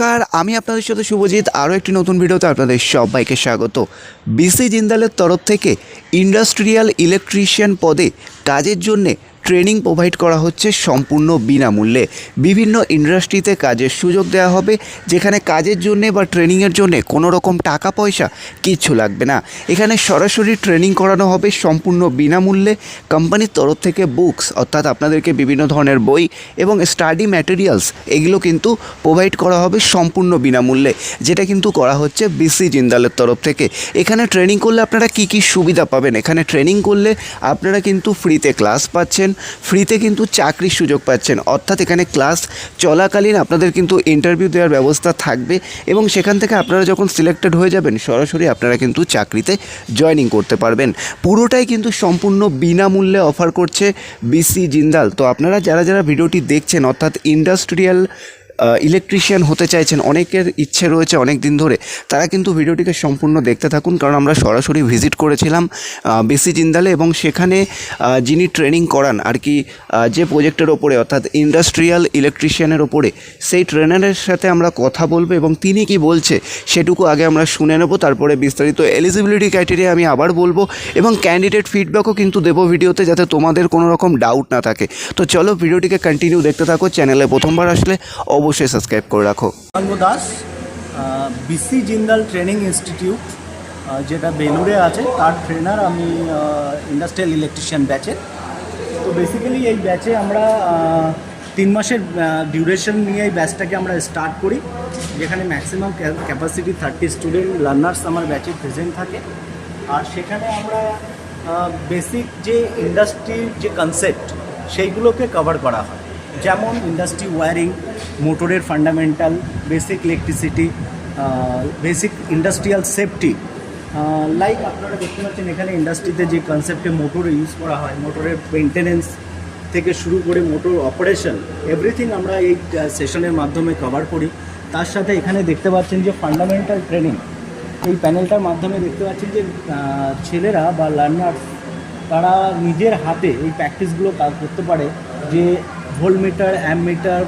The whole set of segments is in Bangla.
নমস্কার, আমি আপনাদের সাথে শুভজিৎ, আরও একটি নতুন ভিডিওতে আপনাদের সবাইকে স্বাগত। বিসি জিন্দালের তরফ থেকে ইন্ডাস্ট্রিয়াল ইলেকট্রিশিয়ান পদে কাজের জন্যে ট্রেনিং প্রোভাইড করা হচ্ছে সম্পূর্ণ বিনামূল্যে। বিভিন্ন ইন্ডাস্ট্রিতে কাজের সুযোগ দেওয়া হবে, যেখানে কাজের জন্যে বা ট্রেনিংয়ের জন্যে কোনো রকম টাকা, পয়সা কিচ্ছু লাগবে না। এখানে সরাসরি ট্রেনিং করানো হবে সম্পূর্ণ বিনামূল্যে। কোম্পানির তরফ থেকে বুকস, অর্থাৎ আপনাদেরকে বিভিন্ন ধরনের বই এবং স্টাডি ম্যাটেরিয়ালস, এগুলো কিন্তু প্রোভাইড করা হবে সম্পূর্ণ বিনামূল্যে, যেটা কিন্তু করা হচ্ছে বিসি জিন্দালের তরফ থেকে। এখানে ট্রেনিং করলে আপনারা কি কি সুবিধা পাবেন? এখানে ট্রেনিং করলে আপনারা কিন্তু ফ্রিতে ক্লাস পাচ্ছেন ফ্রিতে কিন্তু চাকরির সুযোগ পাচ্ছেন। অর্থাৎ এখানে ক্লাস চলাকালীন আপনাদের কিন্তু ইন্টারভিউ দেওয়ার ব্যবস্থা থাকবে এবং সেখান থেকে আপনারা যখন সিলেক্টেড হয়ে যাবেন, সরাসরি আপনারা কিন্তু চাকরিতে জয়নিং করতে পারবেন। পুরোটাই কিন্তু সম্পূর্ণ বিনামূল্যে অফার করছে বিসি জিন্দাল। তো আপনারা যারা যারা ভিডিওটি দেখছেন, অর্থাৎ ইন্ডাস্ট্রিয়াল ইলেকট্রিশিয়ান হতে চাইছেন, অনেকের ইচ্ছে রয়েছে অনেক দিন ধরে, তারা কিন্তু ভিডিওটিকে সম্পূর্ণ দেখতে থাকুন, কারণ আমরা সরাসরি ভিজিট করেছিলাম বিসি জিন্দালে, এবং সেখানে যিনি ট্রেনিং করান, আর কি যে প্রজেক্টের ওপরে, অর্থাৎ ইন্ডাস্ট্রিয়াল ইলেকট্রিশিয়ানের ওপরে, সেই ট্রেনারের সাথে আমরা কথা বলব, এবং তিনি কি বলছে, সেটুকু আগে আমরা শুনে নেব, তারপরে বিস্তারিত এলিজিবিলিটি ক্রাইটেরিয়া আমি আবার বলব, এবং ক্যান্ডিডেট ফিডব্যাকও কিন্তু দেবো ভিডিওতে, যাতে তোমাদের কোনো রকম ডাউট না থাকে। তো চলো, ভিডিওটিকে কন্টিনিউ দেখতে থাকো চ্যানেলে প্রথমবার আসলে, অবশ্যই সাবস্ক্রাইব করে রাখো। Das BC Jindal training institute যেটা বেলুরে আছে, তার ট্রেনার আমি ইন্ডাস্ট্রিয়াল ইলেকট্রিশিয়ান ব্যাচে তো বেসিক্যালি এই ব্যাচে আমরা তিন মাসের ডিউরেশন নিয়ে এই ব্যাচটাকে আমরা স্টার্ট করি, যেখানে maximum capacity thirty student learners আমার ব্যাচে প্রেজেন্ট থাকে। আর সেখানে আমরা বেসিক যে ইন্ডাস্ট্রির যে কনসেপ্ট সেইগুলোকে কভার করা হয়। যেমন ইন্ডাস্ট্রি ওয়্যারিং মোটরের fundamental basic electricity basic industrial safety like আপনারা দেখতে পাচ্ছেন এখানে ইন্ডাস্ট্রিতে যে কনসেপ্টে মোটর ইউজ করা হয় মোটরের মেনটেনেন্স থেকে শুরু করে মোটর অপারেশন এভরিথিং আমরা এই সেশনের মাধ্যমে কভার করি। তার সাথে এখানে দেখতে পাচ্ছেন যে ফান্ডামেন্টাল ট্রেনিং এই প্যানেলটার মাধ্যমে দেখতে পাচ্ছেন যে ছেলেরা বা লার্নার্স তারা নিজের হাতে এই প্র্যাকটিসগুলো করতে পারে যে voltmeter ammeter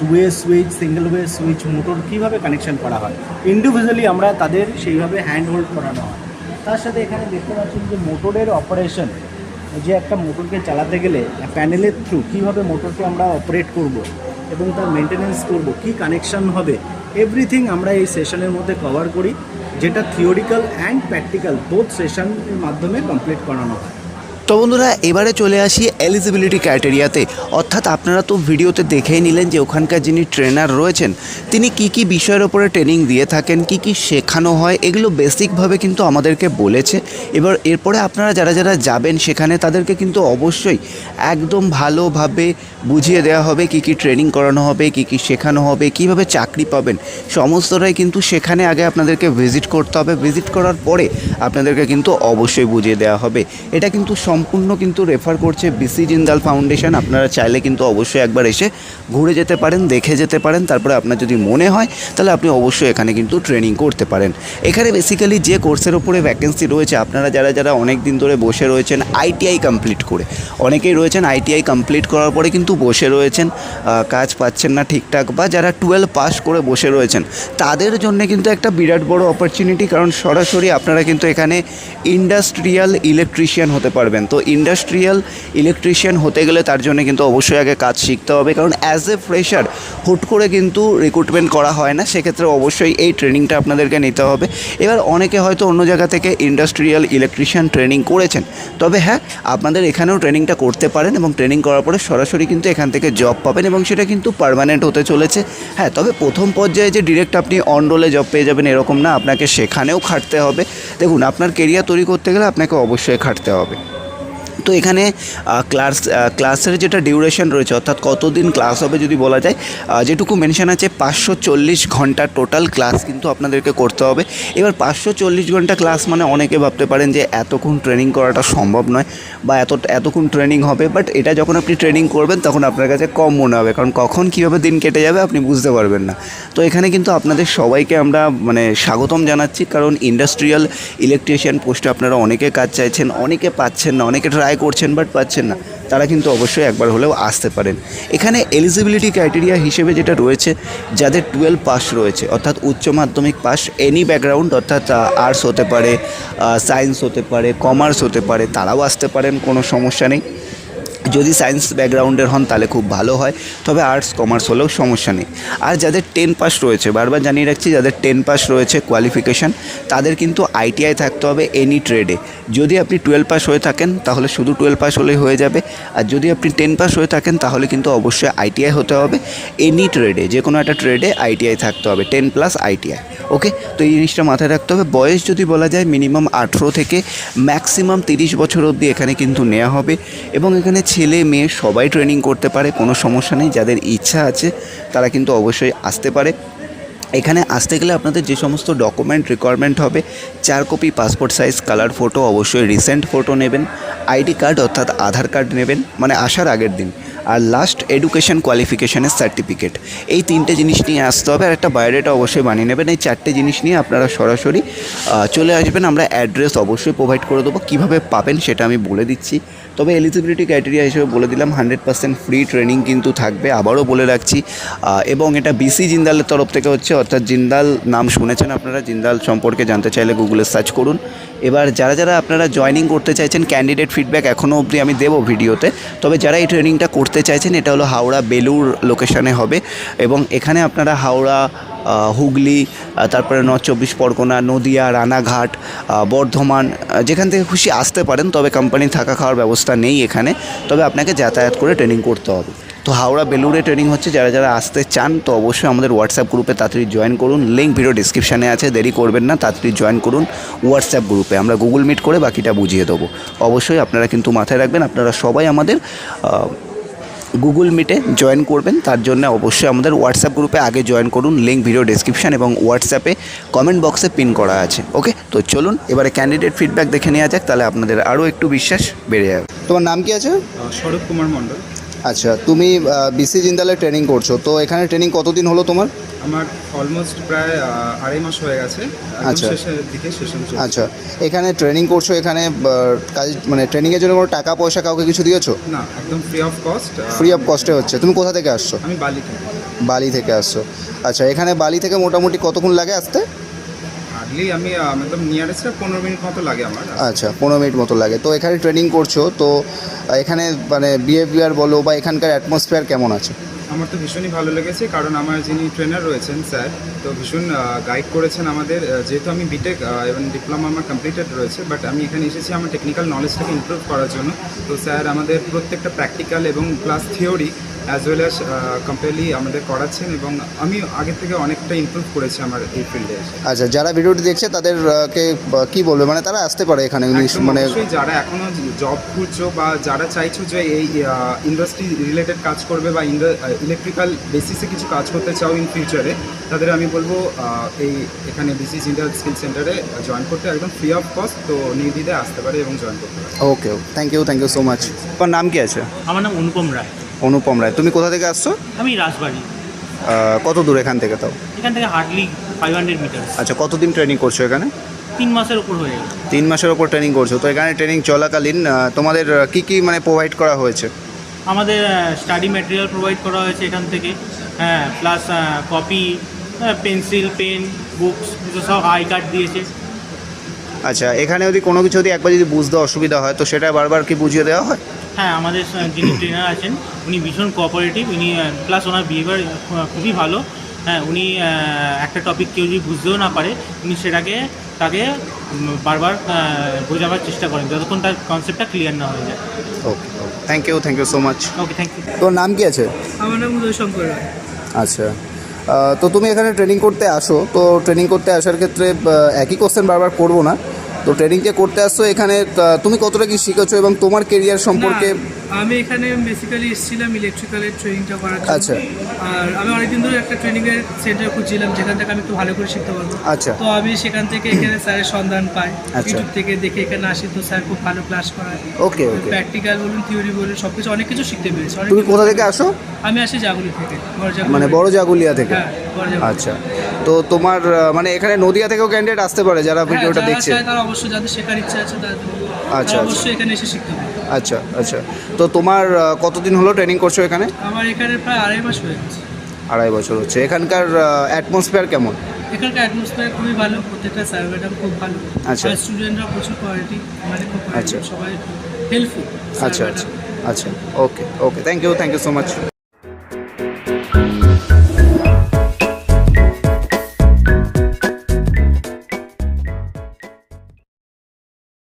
two way switch single way switch motor কীভাবে কানেকশন করা হয়? ইন্ডিভিজুয়ালি আমরা তাদের সেইভাবে হ্যান্ড হোল্ড করানো হয়। তার সাথে এখানে দেখতে পাচ্ছেন যে মোটরের অপারেশন যে একটা মোটরকে চালাতে গেলে প্যানেলের থ্রু কীভাবে মোটরকে আমরা অপারেট করব এবং তার মেনটেনেন্স করব, কী কানেকশন হবে এভরিথিং আমরা এই সেশনের মধ্যে কভার করি, যেটা থিওরিক্যাল অ্যান্ড প্র্যাকটিক্যাল বোথ সেশনের মাধ্যমে কমপ্লিট করানো হয়। তো বন্ধুরা, এবারে চলে আসি এলিজিবিলিটি ক্রাইটেরিয়াতে অর্থাৎ আপনারা তো ভিডিওতে দেখেই নিলেন যে ওখানকার যিনি ট্রেনার রয়েছেন, তিনি কি কি বিষয়ের ওপরে ট্রেনিং দিয়ে থাকেন, কি কি শেখানো হয়, এগুলো বেসিকভাবে কিন্তু আমাদেরকে বলেছে। এবার এরপরে আপনারা যারা যারা যাবেন সেখানে, তাদেরকে কিন্তু অবশ্যই একদম ভালোভাবে বুঝিয়ে দেওয়া হবে কি কি ট্রেনিং করানো হবে, কি কি শেখানো হবে, কীভাবে চাকরি পাবেন। সমস্তটাই কিন্তু সেখানে আগে আপনাদেরকে ভিজিট করতে হবে। ভিজিট করার পরে আপনাদেরকে কিন্তু অবশ্যই বুঝিয়ে দেওয়া হবে। এটা কিন্তু সম্পূর্ণ কিন্তু রেফার করছে বিসি জিন্দাল ফাউন্ডেশন আপনারা চাইলে কিন্তু অবশ্যই একবার এসে ঘুরে যেতে পারেন, দেখে যেতে পারেন, তারপরে আপনার যদি মনে হয়, তাহলে আপনি অবশ্যই এখানে কিন্তু ট্রেনিং করতে পারেন। এখানে বেসিক্যালি যে কোর্সের ওপরে ভ্যাকেন্সি রয়েছে, আপনারা যারা যারা অনেক দিন ধরে বসে রয়েছেন আইটিআই কমপ্লিট করে, অনেকেই রয়েছেন আইটিআই কমপ্লিট করার পরে কিন্তু বসে রয়েছেন কাজ পাচ্ছেন না ঠিকঠাক বা যারা টুয়েলভ পাস করে বসে রয়েছেন, তাদের জন্য কিন্তু একটা বিরাট বড় অপরচুনিটি কারণ সরাসরি আপনারা কিন্তু এখানে ইন্ডাস্ট্রিয়াল ইলেকট্রিশিয়ান হতে পারবেন। তো ইন্ডাস্ট্রিয়াল ইলেকট্রিশিয়ান হতে গেলে তার জন্য কিন্তু অবশ্যই আগে কাজ শিখতে হবে। কারণ অ্যাজ এ ফ্রেশার হুট করে কিন্তু রিক্রুটমেন্ট করা হয় না, সেক্ষেত্রে অবশ্যই এই ট্রেনিংটা আপনাদেরকে নিতে হবে। এবার অনেকে হয়তো অন্য জায়গা থেকে ইন্ডাস্ট্রিয়াল ইলেকট্রিশিয়ান ট্রেনিং করেছেন। তবে হ্যাঁ আপনাদের এখানেও ট্রেনিংটা করতে পারেন এবং ট্রেনিং করার পরে সরাসরি কিন্তু এখান থেকে জব পাবেন এবং সেটা কিন্তু পার্মানেন্ট হতে চলেছে। হ্যাঁ তবে প্রথম পর্যায়ে যে ডিরেক্ট আপনি অন রোলে জব পেয়ে যাবেন এরকম না, আপনাকে সেখানেও খাটতে হবে। দেখুন, আপনার কেরিয়ার তৈরি করতে গেলে আপনাকে অবশ্যই খাটতে হবে। তো এখানে ক্লাস ক্লাসের যেটা ডিউরেশন রয়েছে, অর্থাৎ কতদিন ক্লাস হবে যদি বলা যায় যেটুকু মেনশন আছে, পাঁচশো চল্লিশ ঘণ্টা টোটাল ক্লাস কিন্তু আপনাদেরকে করতে হবে। এবার পাঁচশো চল্লিশ ঘণ্টা ক্লাস মানে অনেকে ভাবতে পারেন যে এতক্ষণ ট্রেনিং করাটা সম্ভব নয় বা এত, এতক্ষণ ট্রেনিং হবে বাট এটা যখন আপনি ট্রেনিং করবেন, তখন আপনার কাছে কম মনে হবে, কারণ কখন কীভাবে দিন কেটে যাবে আপনি বুঝতে পারবেন না। তো এখানে কিন্তু আপনাদের সবাইকে আমরা মানে স্বাগতম জানাচ্ছি, কারণ ইন্ডাস্ট্রিয়াল ইলেকট্রিশিয়ান পোস্টে আপনারা অনেকে কাজ চাইছেন, অনেকে পাচ্ছেন না, অনেকে ট্রাই ট্রাই করছেন বাট পাচ্ছেন না, তারা কিন্তু অবশ্যই একবার হলেও আসতে পারেন। এখানে এলিজিবিলিটি ক্রাইটেরিয়া হিসেবে যেটা রয়েছে, যাদের টুয়েলভ পাস রয়েছে, অর্থাৎ উচ্চ মাধ্যমিক পাস এনি ব্যাকগ্রাউন্ড অর্থাৎ আর্টস হতে পারে সায়েন্স হতে পারে কমার্স হতে পারে, তারাও আসতে পারেন, কোনো সমস্যা নেই। যদি সায়েন্স ব্যাকগ্রাউন্ডের হন, তাহলে খুব ভালো হয়। তবে আর্টস কমার্স হলেও সমস্যা নেই। আর যাদের টেন পাস রয়েছে, বারবার জানিয়ে রাখছি, যাদের টেন পাস রয়েছে কোয়ালিফিকেশান তাদের কিন্তু আইটিআই থাকতে হবে এনি ট্রেডে যদি আপনি টুয়েলভ পাস হয়ে থাকেন, তাহলে শুধু টুয়েলভ পাস হলেই হয়ে যাবে। আর যদি আপনি টেন পাস হয়ে থাকেন, তাহলে কিন্তু অবশ্যই আইটিআই হতে হবে। এনি ট্রেডে যে কোনো একটা ট্রেডে আইটিআই থাকতে হবে। Ten plus ITI okay? তো এই জিনিসটা মাথায় রাখতে হবে। বয়স যদি বলা যায় মিনিমাম আঠেরো থেকে ম্যাক্সিমাম তিরিশ বছর অবধি এখানে কিন্তু নেওয়া হবে এবং এখানে ছেলে, মেয়ে সবাই ট্রেনিং করতে পারে, কোনো সমস্যা নেই। যাদের ইচ্ছা আছে, তারা কিন্তু অবশ্যই আসতে পারে। এখানে আসতে গেলে আপনাদের যে সমস্ত ডকুমেন্ট রিকোয়ারমেন্ট হবে, চার copy passport size colour photo অবশ্যই রিসেন্ট ফটো নেবেন আইডি কার্ড অর্থাৎ আধার কার্ড নেবেন মানে আসার আগের দিন। আর লাস্ট এডুকেশন কোয়ালিফিকেশনের সার্টিফিকেট এই তিনটে জিনিস নিয়ে আসতে হবে আর একটা বায়োডেটা অবশ্যই বানিয়ে নেবেন। এই চারটে জিনিস নিয়ে আপনারা সরাসরি চলে আসবেন। আমরা অ্যাড্রেস অবশ্যই প্রোভাইড করে দেবো। কীভাবে পাবেন সেটা আমি বলে দিচ্ছি। তবে এলিজিবিলিটি ক্রাইটেরিয়া হিসেবে বলে দিলাম হান্ড্রেড পার্সেন্ট ফ্রি ট্রেনিং কিন্তু থাকবে। আবারও বলে রাখছি এবং এটা বিসি জিন্দালের তরফ থেকে হচ্ছে, অর্থাৎ জিন্দাল নাম শুনেছেন আপনারা, জিন্দাল সম্পর্কে জানতে চাইলে গুগলে সার্চ করুন। এবার যারা যারা আপনারা জয়েনিং করতে চাইছেন ক্যান্ডিডেট ফিডব্যাক এখনও অবধি আমি দেবো ভিডিওতে। তবে যারা এই ট্রেনিংটা করতে চাইছেন, এটা হলো হাওড়া বেলুর লোকেশানে হবে। এবং এখানে আপনারা হাওড়া হুগলি তারপরে নর্থ চব্বিশ পরগনা, নদিয়া, রানাঘাট বর্ধমান যেখান থেকে খুশি আসতে পারেন, তবে কোম্পানি থাকা খাওয়ার ব্যবস্থা নেই এখানে। তবে আপনাকে যাতায়াত করে ট্রেনিং করতে হবে। তো হাওড়া বেলুড়ে ট্রেনিং হচ্ছে, যারা যারা আসতে চান, তো অবশ্যই আমাদের হোয়াটসঅ্যাপ গ্রুপে তাড়াতাড়ি জয়েন করুন। লিঙ্ক ভিডিও ডিসক্রিপশানে আছে, দেরি করবেন না, তাড়াতাড়ি জয়েন করুন হোয়াটসঅ্যাপ গ্রুপে আমরা গুগল মিট করে বাকিটা বুঝিয়ে দেবো। অবশ্যই আপনারা কিন্তু মাথায় রাখবেন, আপনারা সবাই আমাদের গুগল মিটে জয়েন করবেন। তার জন্য অবশ্যই আমাদের হোয়াটসঅ্যাপ গ্রুপে আগে জয়েন করুন। লিঙ্ক ভিডিও ডেসক্রিপশন এবং হোয়াটসঅ্যাপে কমেন্ট বক্সে পিন করা আছে ওকে তো চলুন, এবারে ক্যান্ডিডেট ফিডব্যাক দেখে নেওয়া যাক, তাহলে আপনাদের আরও একটু বিশ্বাস বেড়ে যাবে। তোমার নাম কি আছে? স্বরূপ কুমার মণ্ডল। আচ্ছা তুমি বিসি জিন্দালে ট্রেনিং করছ তো এখানে ট্রেনিং কতদিন হলো তোমার? আমার অলমোস্ট প্রায় আড়াই মাস হয়ে গেছে। আচ্ছা। দিকে সেশন আচ্ছা এখানে ট্রেনিং করছ এখানে কাজ মানে ট্রেনিংয়ের জন্য কোনো টাকা পয়সা কাউকে কিছু দিয়েছ? না একদম free of cost free of কস্টে হচ্ছে। তুমি কোথা থেকে আসছো? আমি বালি থেকে। বালি থেকে আসছো। আচ্ছা এখানে বালি থেকে মোটামুটি কতক্ষণ লাগে আসতে? হার্ডলি আমি নিয়ারেস্ট পনেরো মিনিট মতো লাগে আমার। আচ্ছা পনেরো মিনিট মতো লাগে। তো এখানে ট্রেনিং করছ তো এখানে মানে বিহেভিয়ার বলো বা এখানকার অ্যাটমসফিয়ার কেমন আছে? আমার তো ভীষণই ভালো লেগেছে কারণ আমার যিনি ট্রেনার রয়েছেন স্যার তো ভীষণ গাইড করেছেন আমাদের যেহেতু আমি বিটেক এবং ডিপ্লোমা আমার কমপ্লিটেড রয়েছে বাট আমি এখানে এসেছি আমার টেকনিক্যাল নলেজটাকে ইমপ্রুভ করার জন্য। তো স্যার আমাদের প্রত্যেকটা প্র্যাকটিক্যাল এবং plus theory as well as কম্পেলি আমাদের করাচ্ছেন এবং আমি আগের থেকে অনেকটা ইমপ্রুভ করেছি আমার এই ফিল্ডে এসে। আচ্ছা যারা ভিডিওটি দেখছে তাদেরকে কি বলবে? মানে তারা আসতে পারে এখানে মানে যারা এখনও জব খুঁজছো বা যারা চাইছো যে এই ইন্ডাস্ট্রি রিলেটেড কাজ করবে বা ইলেকট্রিক্যাল বেসিসে কিছু কাজ করতে চাও ইন ফিউচারে তাদের আমি বলব এই এখানে বিসিস ইন্ডিয়া স্কিল সেন্টারে জয়েন করতে একদম ফ্রি অফ কস্ট তো নির্দ্বিধায় আসতে পারে এবং জয়েন করতে পারে। Okay thank you thank you so much তোমার নাম কি আছে? আমার নাম অনুপম রায়। অনুপম রায় তুমি কোথা থেকে আসছো? আমি রাজবাড়ি। কত দূর এখান থেকে তাও? এখান থেকে হার্ডলি ফাইভ হান্ড্রেড মিটার আচ্ছা কতদিন ট্রেনিং করছ এখানে? তিন মাসের উপর হয়ে গেল। তিন মাসের ওপর ট্রেনিং করছ তো এখানে ট্রেনিং চলাকালীন তোমাদের কি কি মানে প্রোভাইড করা হয়েছে? আমাদের স্টাডি ম্যাটেরিয়াল প্রোভাইড করা হয়েছে এখান থেকে। হ্যাঁ plus copy pencil pen books সব আই কার্ড দিয়েছে। আচ্ছা এখানে যদি কোনো কিছু যদি একবার যদি বুঝতে অসুবিধা হয় তো সেটা বারবার কি বুঝিয়ে দেওয়া হয়? হ্যাঁ আমাদের যিনি ট্রেনার আছেন উনি ভীষণ কোঅপারেটিভ উনি প্লাস ওনার বিহেভিয়ার খুবই ভালো। হ্যাঁ উনি একটা টপিক কেউ যদি বুঝতেও না পারে উনি সেটাকে তাকে বারবার বোঝাবার চেষ্টা করেন যতক্ষণ তার কনসেপ্টটা ক্লিয়ার না হয়ে যায়। Okay thank you thank you so much okay thank you তোর নাম কি আছে? আমার নাম উদয় শঙ্কর রায়। আচ্ছা। তো তুমি এখানে ট্রেনিং করতে আসো তো ট্রেনিং করতে আসার ক্ষেত্রে একই কোশ্চেন বারবার করব না। তো ট্রেনিং যে করতে আসছো এখানে তুমি কতটা কি শিখেছো এবং তোমার কেরিয়ার সম্পর্কে? আমি এখানে বেসিক্যালি এসেছিলাম ইলেকট্রিক্যালের ট্রেনিংটা করার জন্য। আচ্ছা। আর আমি অনেকদিন ধরে একটা ট্রেনিংয়ের সেন্টার খুঁজছিলাম যেখান থেকে আমি একটু ভালো করে শিখতে পারব। আচ্ছা। তো আমি সেখান থেকে এখানে স্যারের সন্ধান পাই। আচ্ছা। ইউটিউব থেকে দেখে এখানে আসি তো স্যার খুব ভালো ক্লাস করায়। ওকে ওকে প্র্যাকটিক্যাল বলুন থিওরি বলুন সব কিছু অনেক কিছু শিখতে পেরেছি। তুমি কোথা থেকে আসো? আমি আসি জাগুলি থেকে মানে বড় জাগুলিয়া থেকে? হ্যাঁ বড় আচ্ছা। তো তোমার মানে এখানে নদিয়া থেকেও ক্যান্ডিডেট আসতে পারে যারা হ্যাঁ, ভিডিওটা দেখছে। অবশ্যই যাদের শেখার ইচ্ছা আছে আচ্ছা, অবশ্যই এখানে এসে শিখতে পারে। আচ্ছা আচ্ছা। তো তোমার কতদিন হলো ট্রেনিং করছ এখানে? আমার এখানে প্রায় আড়াই মাস হয়ে গেছে। আড়াই বছর হচ্ছে। এখানকার অ্যাটমসফিয়ার কেমন? এখানকার অ্যাটমসফিয়ার খুবই ভালো প্রত্যেকটা স্যার ম্যাডাম খুব ভালো। আচ্ছা। স্টুডেন্টরা প্রচুর কোয়ালিটি মানে খুব আচ্ছা। সবাই হেল্পফুল আচ্ছা আচ্ছা আচ্ছা। Okay okay thank you thank you so much